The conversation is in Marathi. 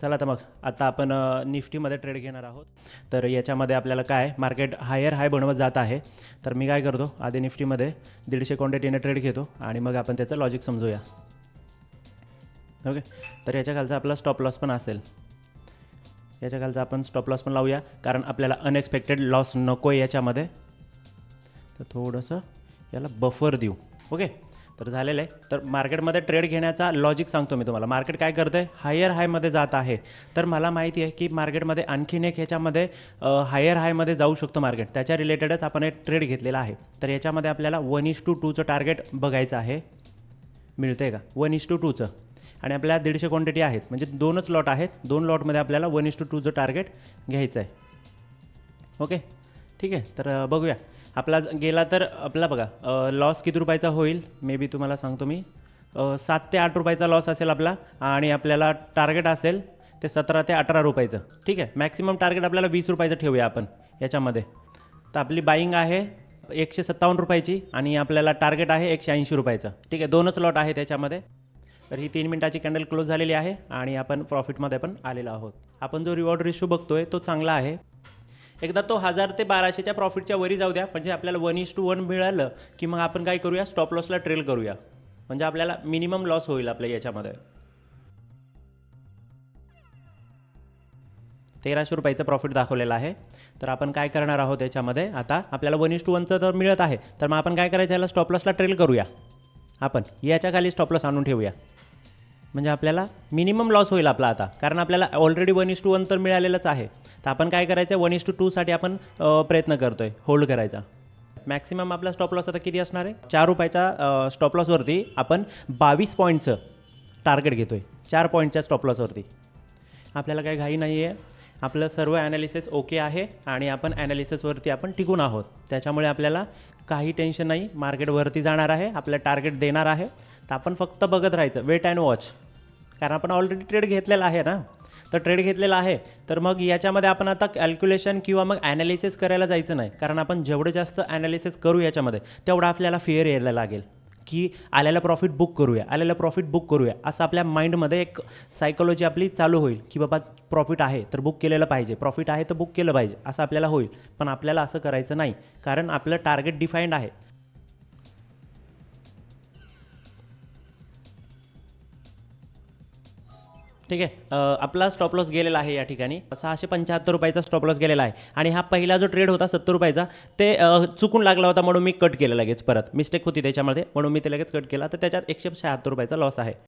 चला तर मग आता आपण निफ्टीमध्ये ट्रेड घेणार आहोत. तर याच्यामध्ये आपल्याला काय मार्केट हायर हाय बनवत जात आहे. तर मी काय करतो? आधी निफ्टीमध्ये दीडशे क्वांटिटीने ट्रेड घेतो आणि मग आपण त्याचं लॉजिक समजूया. ओके तर याच्या खालचा आपला स्टॉप लॉस पण असेल. याच्या खालचा आपण स्टॉप लॉस पण लावूया कारण आपल्याला अनएक्सपेक्टेड लॉस नको आहे याच्यामध्ये. तर थोडंसं याला बफर देऊ. ओके तर झालेलं आहे. तर मार्केटमध्ये ट्रेड घेण्याचा लॉजिक सांगतो मी तुम्हाला. मार्केट काय करतं आहे हायर हायमध्ये जात आहे. तर मला माहिती आहे की मार्केटमध्ये आणखीन एक ह्याच्यामध्ये हायर हायमध्ये जाऊ शकतो मार्केट. त्याच्या रिलेटेडच आपण एक ट्रेड घेतलेला आहे. तर याच्यामध्ये आपल्याला वन इश टू टूचं टार्गेट बघायचं आहे. मिळतंय का? वन इश टू टूचं. आणि आपल्याला दीडशे क्वांटिटी आहेत. म्हणजे दोनच लॉट आहेत. दोन लॉटमध्ये आपल्याला वन इश टू टूचं टार्गेट घ्यायचं आहे. ओके? ठीक आहे. तर बघूया. आपला गेला तर आपला बघा लॉस किती रुपयाचा होईल मे बी तुम्हाला सांगतो मी. सात ते आठ रुपयाचा लॉस असेल आपला आणि आपल्याला टार्गेट असेल ते सतरा ते अठरा रुपयाचं. ठीक आहे? मॅक्सिमम टार्गेट आपल्याला वीस रुपयाचं ठेवूया आपण याच्यामध्ये. तर आपली बाईंग आहे एकशे सत्तावन्न रुपयाची आणि आपल्याला टार्गेट आहे एकशे ऐंशी रुपयाचं. ठीक आहे? दोनच लॉट आहे त्याच्यामध्ये तर ही तीन मिनटाची कॅन्डल क्लोज झालेली आहे आणि आपण प्रॉफिटमध्ये पण आलेलो आहोत. आपण जो रिवॉर्ड रेशो बघतोय तो चांगला आहे. एकदा तो हजार ते बाराशेच्या प्रॉफिटच्या वरी जाऊ द्या. म्हणजे आपल्याला वन इज टू वन मिळालं की मग आपण काय करूया? स्टॉप लॉसला ट्रेल करूया. म्हणजे आपल्याला मिनिमम लॉस होईल आपल्या याच्यामध्ये. तेराशे रुपयाचं प्रॉफिट दाखवलेलं आहे. तर आपण काय करणार आहोत याच्यामध्ये? आता आपल्याला वन इज टू वनचं तर मिळत आहे. तर मग आपण काय करायचं? याला स्टॉप लॉसला ट्रेल करूया. आपण याच्या खाली स्टॉप लॉस आणून ठेवूया. म्हणजे आपल्याला मिनिमम लॉस होईल आपला आता. कारण आपल्याला already one is to one तर मिळालेलंच आहे. तर आपण काय करायचं आहे वन इज टू टूसाठी आपण प्रयत्न करतो आहे होल्ड करायचा. मॅक्सिमम आपला स्टॉप लॉस आता किती असणार आहे? चार रुपयाच्या स्टॉप लॉसवरती आपण बावीस पॉईंटचं टार्गेट घेतो आहे चार पॉईंटच्या स्टॉप लॉसवरती आपल्याला काही घाई नाही आहे आपलं सर्व ॲनालिसिस ओके आहे आणि आपण ॲनालिसिसवरती आपण टिकून आहोत. त्याच्यामुळे आपल्याला काही टेन्शन नाही. मार्केटवरती जाणार आहे. आपलं टार्गेट देणार आहे. तर आपण फक्त बघत राहायचं. वेट अँड वॉच कारण आपण ऑलरेडी ट्रेड घेतलेला आहे ना. तर ट्रेड घेतलेला आहे. तर मग याच्यामध्ये आपण आता कॅल्क्युलेशन किंवा मग ॲनालिसिस करायला जायचं नाही. कारण आपण जेवढं जास्त ॲनालिसिस करू याच्यामध्ये तेवढं आपल्याला फेअर यायला लागेल. की आलेलं प्रॉफिट बुक करूया आलेलं प्रॉफिट बुक करूया. असं आपल्या माइंडमध्ये एक सायकोलॉजी आपली चालू होईल की बाबा प्रॉफिट आहे तर बुक केलेलं पाहिजे. प्रॉफिट आहे तर बुक केलं पाहिजे. असं आपल्याला होईल. पण आपल्याला असं करायचं नाही. कारण आपलं टार्गेट डिफाईंड आहे. ठीक आहे. आपला स्टॉप लॉस गेलेला आहे या ठिकाणी. सहाशे पंच्याहत्तर रुपयाचा स्टॉप लॉस गेलेला आहे. आणि हा पहिला जो ट्रेड होता सत्तर रुपयाचा ते चुकून लागला होता म्हणून मी कट केलं लगेच परत. मिस्टेक होती त्याच्यामध्ये म्हणून मी ते लगेच कट केला. तर त्याच्यात एकशे शहात्तर रुपयाचा लॉस आहे.